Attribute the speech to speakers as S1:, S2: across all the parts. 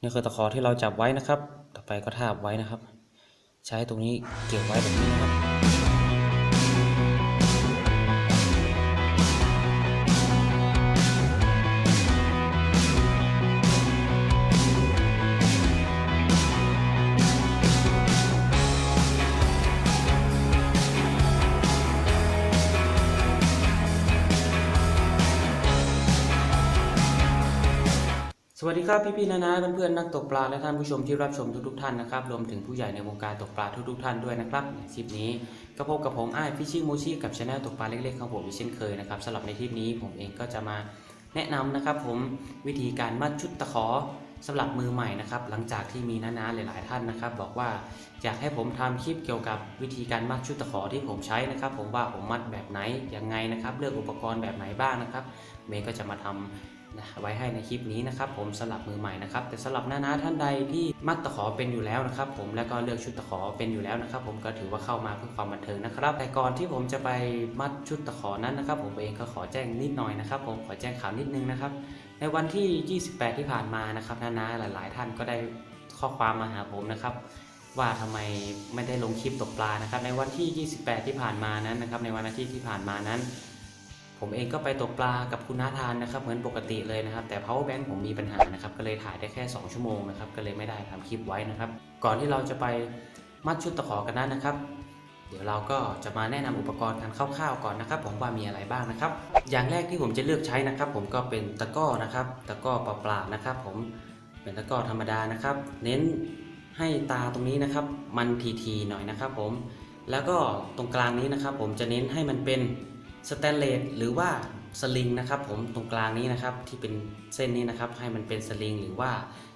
S1: นี่คือตะขอที่เราจับไว้นะครับ ต่อไปก็ทาบไว้นะครับ ใช้ตรงนี้เกี่ยวไว้แบบนี้นะครับ ครับพี่ๆนะนะเพื่อนๆนักตกปลาและท่านผู้ชมที่รับชมทุกๆท่านนะครับรวมถึงผู้ใหญ่ในวงการตกปลาทุกๆท่านด้วยนะครับในคลิปนี้ก็พบกับผมไอ้ายฟิชชิ่งโมชิกับช anel ตกปลาเล็กๆของผมอีกเช่นเคยนะครับสำหรับในคลิปนี้ผมเองก็จะมาแนะนำนะครับผมวิธีการมัดชุดตะขอสำหรับมือใหม่นะครับหลังจากที่มีน้าๆหลายๆท่านนะครับ บอกว่าอยากให้ผมทำคลิปเกี่ยวกับวิธีการมัดชุดตะขอที่ผมใช้นะครับ ผมว่าผมมัดแบบไหนยังไงนะครับ เลือกอุปกรณ์แบบไหนบ้างนะครับเมย์ก็จะมาทำนะ ไว้ให้ในคลิปนี้นะครับผมสำหรับมือใหม่นะครับแต่สำหรับน้าๆท่านใดที่มัดตะขอเป็นอยู่แล้วนะครับ ผมแล้วก็เลือกชุดตะขอเป็นอยู่แล้วนะครับ ผมก็ถือว่าเข้ามาเพื่อความบันเทิงนะครับ แต่ก่อนที่ผมจะไปมัดชุดตะขอนั้นนะครับ ผมเองก็ขอแจ้งนิดหน่อยนะครับ ผมขอแจ้งข่าวนิดนึงนะครับ ในวันที่ 28 ที่ผ่านมานะครับน้าหลาย ๆ ท่านก็ได้ข้อความมาหาผมนะครับว่าทำไมไม่ได้ลงคลิปตกปลานะครับ ในวันที่ 28 ที่ผ่านมานั้นนะครับ ในวันอาทิตย์ที่ผ่านมานั้น ผมเองก็ไปตกปลากับคุณน้าทานนะครับเหมือนปกติเลยนะครับ แต่ power bank ผมมีปัญหานะครับก็เลยถ่ายได้แค่ 2 ชั่วโมงนะครับก็เลยไม่ได้ทำคลิปไว้นะครับ ก่อนที่เราจะไปมัดชุดตะขอกันนั้นนะครับ เดี๋ยวเราก็จะมาแนะนำอุปกรณ์กันคร่าวๆก่อนนะครับ ผมว่ามีอะไรบ้างนะครับ อย่างแรกที่ผมจะเลือกใช้นะครับ ผมก็เป็นตะก้อนะครับตะก้อเปล่าๆนะครับ ผมเป็นตะก้อธรรมดานะครับ เน้นให้ตาตรงนี้นะครับ มันทีๆหน่อยนะครับ ผมแล้วก็ตรงกลางนี้นะครับ ผมจะเน้นให้มันเป็น สแตนเลสหรือว่าสลิงนะครับผมตรงกลางนี้นะครับที่เป็นเส้นนี้นะครับให้มันเป็นสลิงหรือว่า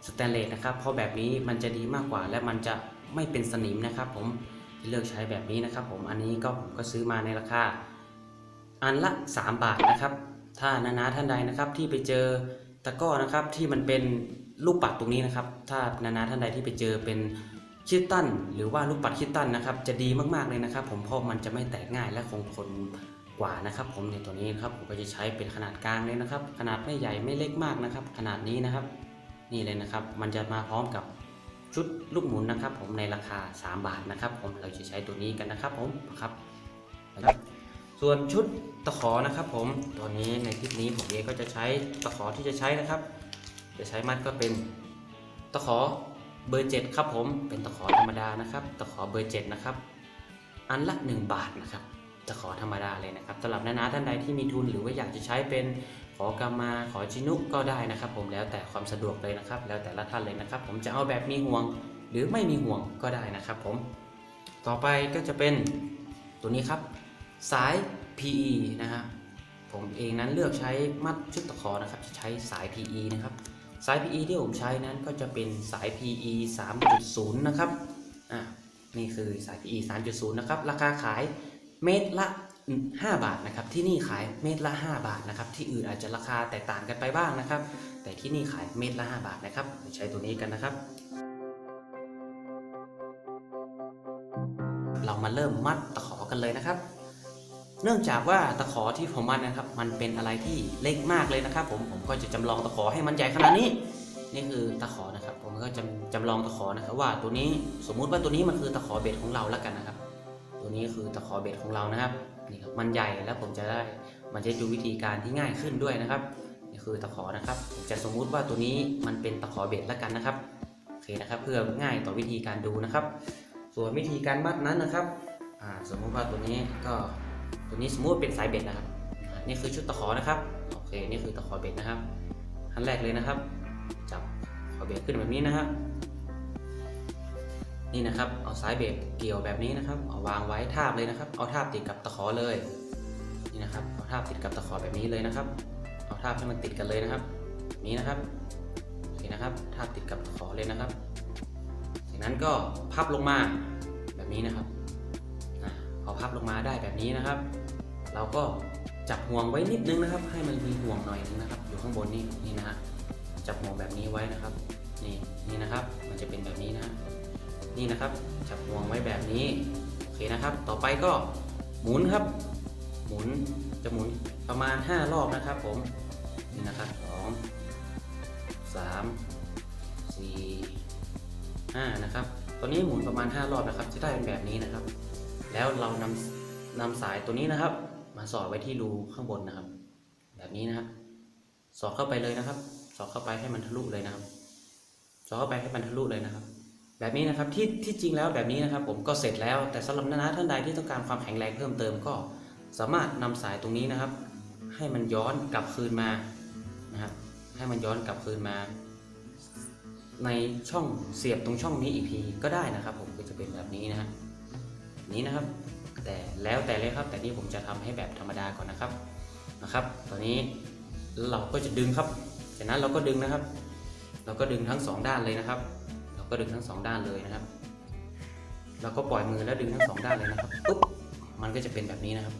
S1: สแตนเลสนะครับเพราะแบบนี้มันจะดีมากกว่า และมันจะไม่เป็นสนิมนะครับ ผมเลือกใช้แบบนี้นะครับ ผมอันนี้ก็ผมก็ซื้อมาในราคาอันละ 3 บาทนะครับ ถ้านานาท่านใดนะครับที่ไปเจอตะก้อนะครับที่มันเป็นลูกปัดตรงนี้นะครับ ถ้านานาท่านใดที่ไปเจอเป็นคิตตันหรือว่าลูกปัดคิตตันนะครับ จะดีมากๆเลยนะครับ ผมเพราะมันจะไม่แตกง่ายและคงทน กว่านะครับ ผมในตัวนี้นะครับผมก็จะใช้เป็นขนาดกลางเลยนะครับ ขนาดไม่ใหญ่ไม่เล็กมากนะครับ ขนาดนี้นะครับ นี่เลยนะครับ มันจะมาพร้อมกับชุดลูกหมุนนะครับ ผมในราคา 3 บาทนะครับ ผมเราจะใช้ตัวนี้กันนะครับผมครับนะครับ ส่วนชุดตะขอนะครับ ผมตัวนี้ในคลิปนี้ผมเองก็จะใช้ตะขอที่จะใช้นะครับ จะใช้มัดก็เป็นตะขอเบอร์ 7 ครับผมเป็นตะขอธรรมดานะครับ ตะขอเบอร์ 7 นะครับ อันละ 1 บาทนะครับ จะขอธรรมดาเลยนะครับสำหรับนานาท่านใดที่มีทุนหรือว่าอยากจะใช้เป็นขอกามาขอชินุก็ได้นะครับ ผมแล้วแต่ความสะดวกเลยนะครับ แล้วแต่ละท่านเลยนะครับ ผมจะเอาแบบมีห่วงหรือไม่มีห่วงก็ได้นะครับ ผม ต่อไปก็จะเป็นตัวนี้ครับสาย PE นะฮะผมเองนั้นเลือกใช้มัดชุดตะขอนะครับ จะใช้สาย PE นะครับสาย PE ที่ผมใช้นั้นก็จะเป็นสาย PE 3.0 นะครับ อะนี่คือสาย PE 3.0 นะครับ ราคาขาย เม็ดละ 5 บาทนะครับ ที่นี่ขายเม็ดละ 5 บาทนะครับ ที่อื่นอาจจะราคาแตกต่างกันไปบ้างนะครับ แต่ที่นี่ขายเม็ดละ 5 บาทนะครับใช้ตัวนี้กันนะครับ เรามาเริ่มมัดตะขอกันเลยนะครับ เนื่องจากว่าตะขอที่ผมมัดนะครับ มันเป็นอะไรที่เล็กมากเลยนะครับ ผมผมก็จะจำลองตะขอให้มันใหญ่ขนาดนี้นี่คือตะขอนะครับ ผมก็จำจำลองตะขอนะครับ ว่าตัวนี้สมมุติว่าตัวนี้มันคือตะขอเบ็ดของเราแล้วกันนะครับ ตัวนี้คือตะขอเบ็ดของเรานะครับนี่ครับมันใหญ่แล้วผมจะได้มันจะดูวิธีการที่ง่ายขึ้นด้วยนะครับนี่คือตะขอนะครับผมจะสมมุติว่าตัวนี้มันเป็นตะขอเบ็ดแล้วกันนะครับโอเคนะครับเพื่อง่ายต่อวิธีการดูนะครับ ส่วนวิธีการมัดนั้นนะครับสมมุติว่าตัวนี้ก็ตัวนี้สมมุติเป็นสายเบ็ดนะครับ นี่คือชุดตะขอนะครับโอเคนี่คือตะขอเบ็ดนะครับขั้นแรกเลยนะครับ จับขอเบ็ดขึ้นแบบนี้นะครับ นี่นะครับ เอาสายเบรกเกี่ยวแบบนี้นะครับ เอาวางไว้ทาบเลยนะครับ เอาทาบติดกับตะขอเลย นี่นะครับ เอาทาบติดกับตะขอแบบนี้เลยนะครับ เอาทาบให้มันติดกันเลยนะครับ นี้นะครับโอเคนะครับ ทาบติดกับตะขอเลยนะครับ จากนั้นก็พับลงมาแบบนี้นะครับอะพอพับลงมาได้แบบนี้นะครับ เราก็จับห่วงไว้นิดนึงนะครับ ให้มันมีห่วงหน่อยนึงนะครับ อยู่ข้างบนนี่นี่นะฮะจับห่วงแบบนี้ไว้นะครับ นี่นี่นะครับ มันจะเป็นแบบนี้นะฮะ นี่นะครับจับห่วงไว้แบบนี้โอเคนะครับ ต่อไปก็หมุนครับ หมุนจะหมุนประมาณ 5 รอบนะครับผมนี่นะครับสองสามสี่อ่านะครับตัวนี้หมุนประมาณ 5 รอบนะครับ จะได้เป็นแบบนี้นะครับ แล้วเรานำนำสายตัวนี้นะครับ มาสอดไว้ที่รูข้างบนนะครับ แบบนี้นะครับสอดเข้าไปเลยนะครับ สอดเข้าไปให้มันทะลุเลยนะครับ สอดเข้าไปให้มันทะลุเลยนะครับ แบบนี้นะครับที่ที่จริงแล้วแบบนี้นะครับ ผมก็เสร็จแล้ว แต่สำหรับนานาท่านใดที่ต้องการความแข็งแรงเพิ่มเติมก็สามารถนำสายตรงนี้นะครับ ให้มันย้อนกลับคืนมานะครับให้มันย้อนกลับคืนมา ในช่องเสียบตรงช่องนี้อีกทีก็ได้นะครับ ผมก็จะเป็นแบบนี้นะฮะนี้นะครับ แต่แล้วแต่เลยครับ แต่นี่ผมจะทำให้แบบธรรมดาก่อนนะครับนะครับ ตอนนี้เราก็จะดึงครับจากนั้นเราก็ดึงนะครับ เราก็ดึงทั้งสองด้านเลยนะครับ ก็ดึงทั้งสองด้านเลยนะครับเราก็ปล่อยมือแล้วดึงทั้งสองด้านเลยนะครับปุ๊บมันก็จะเป็นแบบนี้นะครับ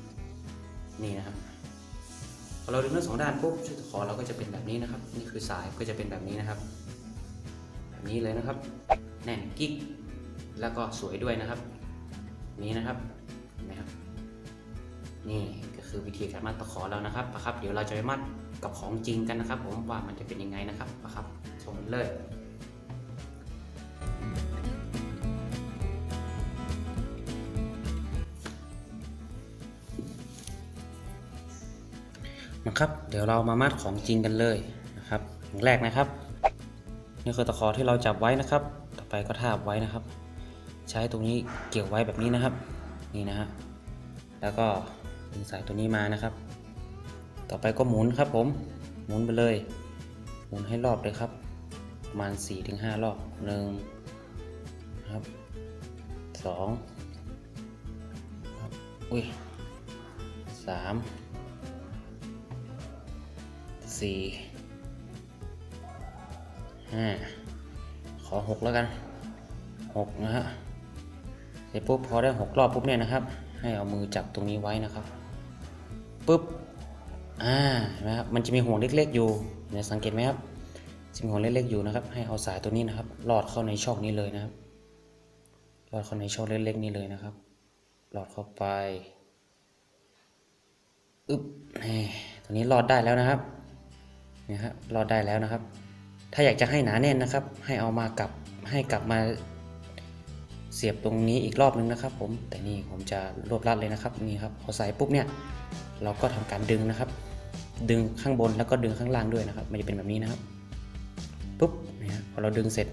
S1: นี่นะครับพอเราดึงทั้งสองด้านปุ๊บชุดตะขอเราก็จะเป็นแบบนี้นะครับ นี่คือสายก็จะเป็นแบบนี้นะครับ แบบนี้เลยนะครับ แน่นกิ๊กแล้วก็สวยด้วยนะครับ นี้นะครับเห็นไหมครับ นี่ก็คือวิธีการมัดตะขอแล้วนะครับปะครับ เดี๋ยวเราจะไปมัดกับของจริงกันนะครับ ผมว่ามันจะเป็นยังไงนะครับปะครับชมเลย นะครับ เดี๋ยวเรามามัดของจริงกันเลยนะครับอย่างแรกนะครับนี่คือตะขอที่เราจับไว้นะครับ ต่อไปก็ทาบไว้นะครับ ใช้ตรงนี้เกี่ยวไว้แบบนี้นะครับ นี่นะฮะแล้วก็ดึงสายตัวนี้มานะครับ ต่อไปก็หมุนครับผมหมุนไปเลย หมุนให้รอบเลยครับ ประมาณ 4-5 รอบหนึ่งนะครับสองอุ้ยสาม สี่ห้าขอหกแล้วกันหกนะฮะเสร็จปุ๊บพอได้หกรอบปุ๊บเนี่ยนะครับ ให้เอามือจับตรงนี้ไว้นะครับปุ๊บอ่าเห็นไหมครับมันจะมีห่วงเล็กๆอยู่เนี่ยสังเกตไหมครับจะมีห่วงเล็กๆอยู่นะครับ ให้เอาสายตัวนี้นะครับลอดเข้าในช่องนี้เลยนะครับลอดเข้าในช่องเล็กๆนี้เลยนะครับลอดเข้าไปอึ๊บนี่ตัวนี้ลอดได้แล้วนะครับ นี่ครับรอดได้แล้วนะครับ ถ้าอยากจะให้หนาแน่นนะครับ ให้เอามากลับให้กลับมาเสียบตรงนี้อีกรอบนึงนะครับ ผมแต่นี่ผมจะรวบรัดเลยนะครับนี่ครับพอใส่ปุ๊บเนี่ยเราก็ทำการดึงนะครับ ดึงข้างบนแล้วก็ดึงข้างล่างด้วยนะครับมันจะเป็นแบบนี้นะครับปุ๊บนี่ฮะพอเราดึงเสร็จ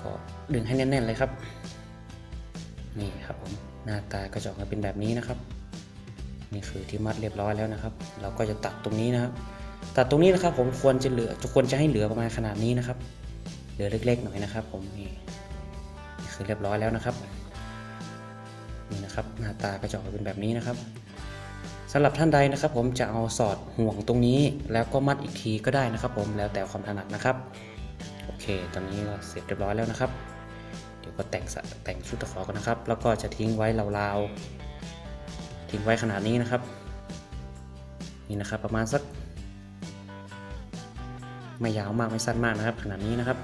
S1: ก็ดึงให้แน่นๆเลยครับ นี่ครับผมหน้าตาก็จะออกมาเป็นแบบนี้นะครับ นี่คือที่มัดเรียบร้อยแล้วนะครับ เราก็จะตัดตรงนี้นะครับ ตัดตรงนี้นะครับผมควรจะเหลือควรจะให้เหลือประมาณขนาดนี้นะครับ เหลือเล็กๆหน่อยนะครับผมนี่คือเรียบร้อยแล้วนะครับนี่นะครับหน้าตาก็จะออกเป็นแบบนี้นะครับสำหรับท่านใดนะครับ ผมจะเอาสอดห่วงตรงนี้ แล้วก็มัดอีกทีก็ได้นะครับ ผมแล้วแต่ความถนัดนะครับโอเค ตอนนี้ก็เสร็จเรียบร้อยแล้วนะครับ เดี๋ยวก็แต่งแต่งชุดตะขอกันนะครับ แล้วก็จะทิ้งไว้ราวๆทิ้งไว้ขนาดนี้นะครับ นี่นะครับประมาณสัก ไม่ยาวมากไม่สั้นมากนะครับ ขนาดนี้นะครับ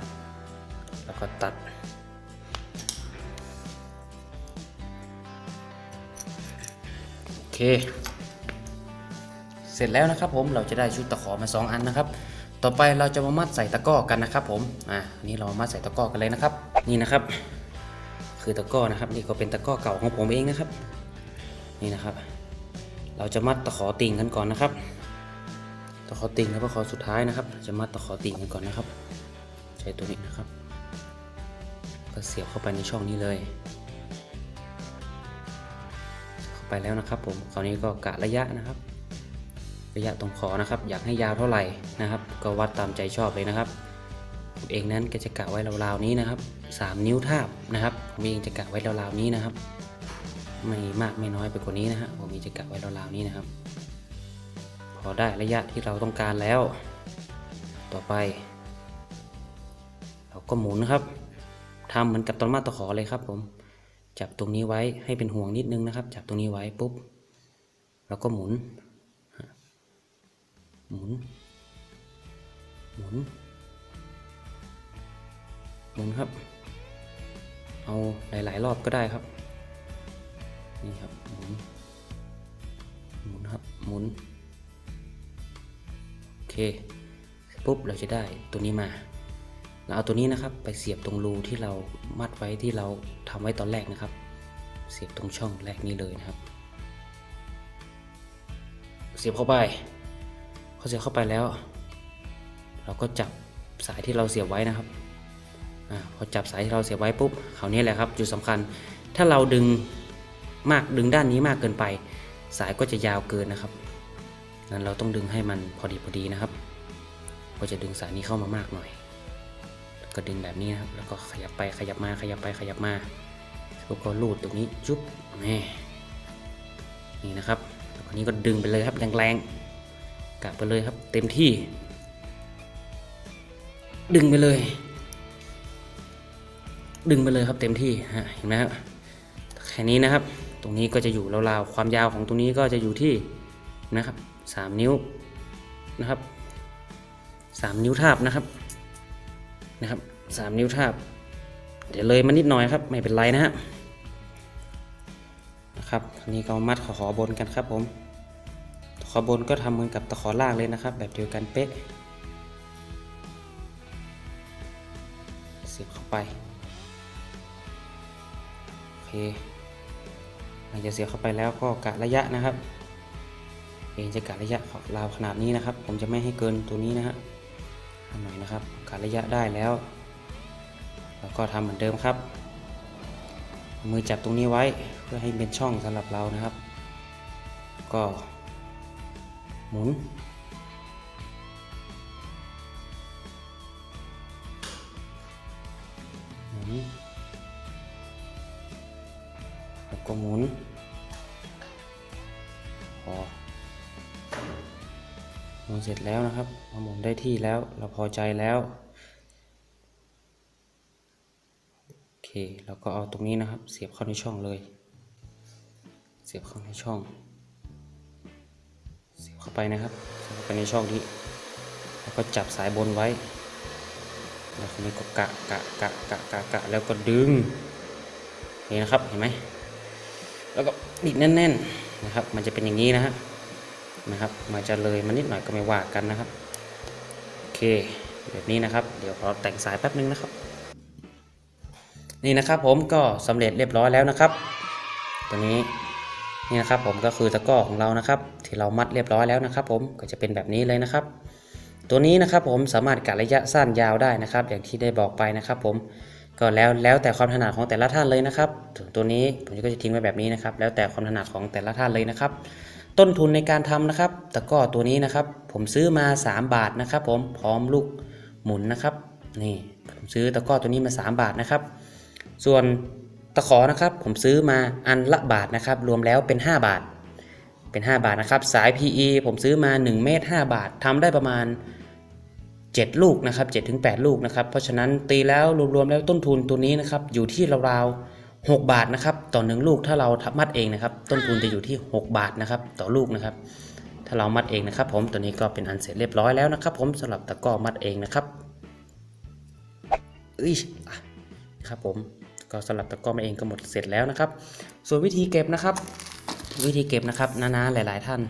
S1: แล้วก็ตัด โอเค เสร็จแล้วนะครับผมเราจะได้ชุดตะขอมา 2 อันนะครับ ต่อไปเราจะมามัดใส่ตะก้อกันนะครับ ผมอ่านี่เรามามัดใส่ตะก้อกันเลยนะครับ นี่นะครับ คือตะก้อนะครับ นี่ก็เป็นตะก้อเก่าของผมเองนะครับ นี่นะครับ เราจะมัดตะขอติ่งกันก่อนนะครับ ตะขอติ่งแล้วก็ขอสุดท้ายนะครับ จะมัดตะขอติ่งกันก่อนนะครับ ใช้ตัวนี้นะครับ ก็เสียบเข้าไปในช่องนี้เลย เข้าไปแล้วนะครับ ผมคราวนี้ก็กะระยะนะครับ ระยะตรงขอนะครับ อยากให้ยาวเท่าไหร่นะครับ ก็วัดตามใจชอบเลยนะครับผมเองนั้นก็จะกะไว้ราวๆนี้นะครับ 3 นิ้วทาบนะครับผมเองจะกะไว้ราวๆนี้นะครับ ไม่มากไม่น้อยไปกว่านี้นะฮะผมเองจะกะไว้ราวๆนี้นะครับ พอได้ระยะที่เราต้องการแล้ว ต่อไป เราก็หมุนครับทำเหมือนกับตอนมาตะขอเลยครับ ผม จับตรงนี้ไว้ให้เป็นห่วงนิดนึงนะครับ จับตรงนี้ไว้ปุ๊บแล้วก็หมุน หมุน หมุน หมุนครับ เอาหลาย ๆ รอบก็ได้ครับ นี่ครับ หมุน หมุนครับ หมุน ปุ๊บเราจะได้ตัวนี้มาเราเอาตัวนี้นะครับไปเสียบตรงรูที่เรามัดไว้ที่เราทำไว้ตอนแรกนะครับ เสียบตรงช่องแรกนี้เลยนะครับ เสียบเข้าไปพอเสียบเข้าไปแล้ว เราก็จับสายที่เราเสียบไว้นะครับอพอจับสายที่เราเสียบไว้ปุ๊บคราวนี้แหละครับจุดสำคัญ ถ้าเราดึงมากดึงด้านนี้มากเกินไป สายก็จะยาวเกินนะครับ นั้นเราต้องดึงให้มันพอดีพอดีนะครับ ก็จะดึงสายนี้เข้ามามากหน่อย ก็ดึงแบบนี้นะครับ แล้วก็ขยับไปขยับมาขยับไปขยับมาแล้วก็ลูดตรงนี้จุ๊บแม่นี่นะครับแล้วนนี้ก็ดึงไปเลยครับแรงๆกะไปเลยครับเต็มที่ ดึงไปเลย ดึงไปเลยครับเต็มที่ฮะเห็นไหมครับแค่นี้นะครับ ตรงนี้ก็จะอยู่ราวๆความยาวของตรงนี้ก็จะอยู่ที่นะครับ สามนิ้วนะครับสามนิ้วทาบนะครับนะครับสามนิ้วทาบ เดี๋ยวเลยมานิดหน่อยครับ ไม่เป็นไรนะฮะนะครับอันนี้ก็มัดขอขอบนกันครับผมตะขอบนก็ทำเหมือนกับตะขอล่างเลยนะครับ แบบเดียวกันเป๊ะเสียบเข้าไปโอเคหลังจากเสียบเข้าไปแล้วก็กะระยะนะครับ เองจะกะระยะของราวขนาดนี้นะครับ ผมจะไม่ให้เกินตัวนี้นะฮะทำหน่อยนะครับกะระยะได้แล้ว แล้วก็ทำเหมือนเดิมครับ มือจับตรงนี้ไว้เพื่อให้เป็นช่องสำหรับเรานะครับ ก็หมุนหมุนแล้วก็หมุนพอ หมุนเสร็จแล้วนะครับพอหมุนได้ที่แล้วเราพอใจแล้วโอเคเราก็เอาตรงนี้นะครับ เสียบเข้าในช่องเลย เสียบเข้าในช่อง เสียบเข้าไปนะครับเสียบเข้าไปในช่องนี้แล้วก็จับสายบนไว้แล้วทีนี้ก็กะกะกะกะกะกะแล้วก็ดึงนี่นะครับเห็นไหมแล้วก็บิดแน่น ๆนะครับ มันจะเป็นอย่างนี้นะฮะ นะครับมันจะเลยมันนิดหน่อยก็ไม่ว่ากันนะครับโอเคแบบนี้นะครับ เดี๋ยวขอแต่งสายแป๊บนึงนะครับ นี่นะครับผมก็สำเร็จเรียบร้อยแล้วนะครับ ตัวนี้นี่นะครับผมก็คือตะกร้อของเรานะครับ ที่เรามัดเรียบร้อยแล้วนะครับ ผมก็จะเป็นแบบนี้เลยนะครับ ตัวนี้นะครับผมสามารถกะระยะสั้นยาวได้นะครับ อย่างที่ได้บอกไปนะครับผมก็แล้วแล้วแต่ความถนัดของแต่ละท่านเลยนะครับถึงตัวนี้ผมก็จะทิ้งไว้แบบนี้นะครับ แล้วแต่ความถนัดของแต่ละท่านเลยนะครับ ต้นทุนในการทำนะครับตะกร้อตัวนี้นะครับ ผมซื้อมา 3 บาทนะครับ ผมพร้อมลูกหมุนนะครับ นี่ผมซื้อตะกร้อตัวนี้มา 3 บาทนะครับ ส่วนตะขอนะครับ ผมซื้อมาอันละบาทนะครับ รวมแล้วเป็น 5 บาท เป็น 5 บาทนะครับ สาย PE ผมซื้อมา1เมตร5บาททำได้ประมาณ 7 ลูกนะครับ7ถึง8ลูกนะครับ เพราะฉะนั้นตีแล้วรวมๆแล้วต้นทุนตัวนี้นะครับอยู่ที่ราวๆ 6 บาทนะครับ ต่อ1ลูกถ้าเรามัดเองนะครับ ต้นทุนจะอยู่ที่ 6 บาทนะครับ ต่อลูกนะครับ ถ้าเรามัดเองนะครับ ผมตัวนี้ก็เป็นอันเสร็จเรียบร้อยแล้วนะครับ ผมสำหรับตะก้อมัดเองนะครับเอ้ยครับผมก็สำหรับตะกร้อมัดเองก็หมดเสร็จแล้วนะครับ ส่วนวิธีเก็บนะครับ วิธีเก็บนะครับนาๆหลาย ๆ ท่าน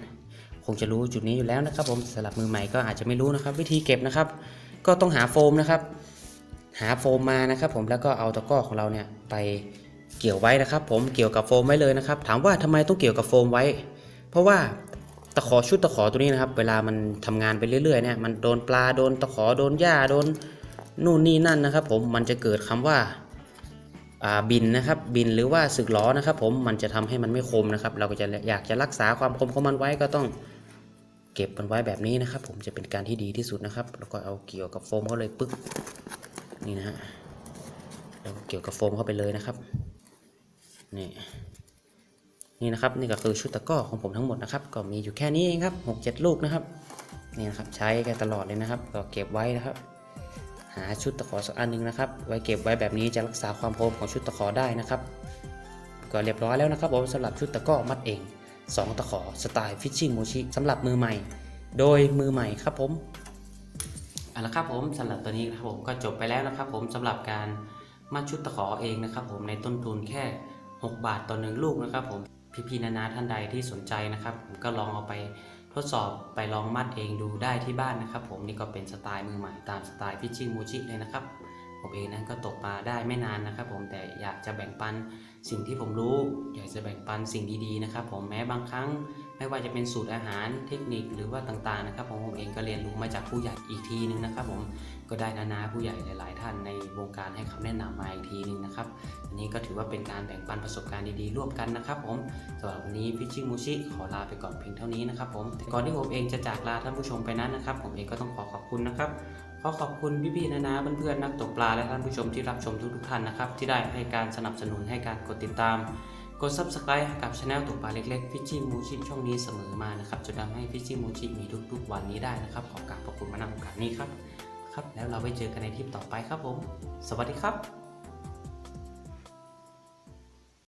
S1: คงจะรู้จุดนี้อยู่แล้วนะครับ ผมสำหรับมือใหม่ก็อาจจะไม่รู้นะครับ วิธีเก็บนะครับ ก็ต้องหาโฟมนะครับ หาโฟมมานะครับ ผมแล้วก็เอาตะกร้อของเราเนี่ยไป เกี่ยวไว้นะครับ ผมเกี่ยวกับโฟมไว้เลยนะครับ ถามว่าทำไมต้องเกี่ยวกับโฟมไว้ เพราะว่าตะขอชุดตะขอตัวนี้นะครับ เวลามันทำงานไปเรื่อยๆเนี่ยมันโดนปลาโดนตะขอโดนหญ้าโดนนู่นนี่นั่นนะครับ ผมมันจะเกิดคำว่าอ่าบินนะครับบินหรือว่าสึกล้อนะครับ ผมมันจะทำให้มันไม่คมนะครับ เราก็จะอยากจะรักษาความคมของมันไว้ก็ต้องเก็บมันไว้แบบนี้นะครับ ผมจะเป็นการที่ดีที่สุดนะครับ แล้วก็เอาเกี่ยวกับโฟมเข้าเลยปึ๊กนี่นะฮะแล้วเกี่ยวกับโฟมเข้าไปเลยนะครับ นี่นี่นะครับนี่ก็คือชุดตะก้อของผมทั้งหมดนะครับก็มีอยู่แค่นี้เองครับหกเจ็ดลูกนะครับนี่นะครับใช้กันตลอดเลยนะครับ ก็เก็บไว้นะครับ หาชุดตะขอสักอันหนึงนะครับ ไว้เก็บไว้แบบนี้จะรักษาความโคมของชุดตะขอได้นะครับ ก็เรียบร้อยแล้วนะครับผมสำหรับชุดตะก้อมัดเอง 2 ตะขอสไตล์ฟิชชิ่งโมชิสำหรับมือใหม่ โดยมือใหม่ครับผมเอาละครับผมสำหรับตัวนี้นะครับผมก็จบไปแล้วนะครับ ผมสำหรับการมัดชุดตะขอเองนะครับ ผมในต้นทุนแค่ 6 บาทต่อหนึ่งลูกนะครับผมพี่ๆนานาท่านใดที่สนใจนะครับ ผมก็ลองเอาไปทดสอบไปลองมัดเองดูได้ที่บ้านนะครับ ผมนี่ก็เป็นสไตล์มือใหม่ตามสไตล์ฟิชชิ่งโมชิเลยนะครับผมเองนั้นก็ตกปลาได้ไม่นานนะครับ ผมแต่อยากจะแบ่งปันสิ่งที่ผมรู้ อยากจะแบ่งปันสิ่งดีๆนะครับ ผมแม้บางครั้ง ไม่ว่าจะเป็นสูตรอาหารเทคนิคหรือว่าต่างๆนะครับ ผมผมเองก็เรียนรู้มาจากผู้ใหญ่อีกทีนึงนะครับ ผม ก็ได้นานาผู้ใหญ่หลาย ๆ ท่านในวงการให้คำแนะนำมาอีกทีนึงนะครับอันนี้ก็ถือว่าเป็นการแบ่งปันประสบการณ์ดี ๆ ร่วมกันนะครับผมสำหรับวันนี้พิชชิ่งมูชิขอลาไปก่อนเพียงเท่านี้นะครับผมแต่ก่อนที่ผมเองจะจากลาท่านผู้ชมไปนั้นนะครับ ผมเองก็ต้องขอขอบคุณนะครับขอขอบคุณพี่ๆนานาเพื่อนๆนักตกปลาและท่านผู้ชมที่รับชมทุกๆท่านนะครับที่ได้ให้การสนับสนุนให้การกดติดตามกด subscribe กับช anel ตกปลาเล็กๆ Fishing Mochi ช่องนี้เสมอมานะครับจนทำให้ Fishing Mochi มีทุกๆ วันนี้ได้นะครับ ขอกราบขอบคุณมาณโอกาสนี้ครับ ครับ แล้วเราไปเจอกันในทริปต่อไปครับผม สวัสดีครับ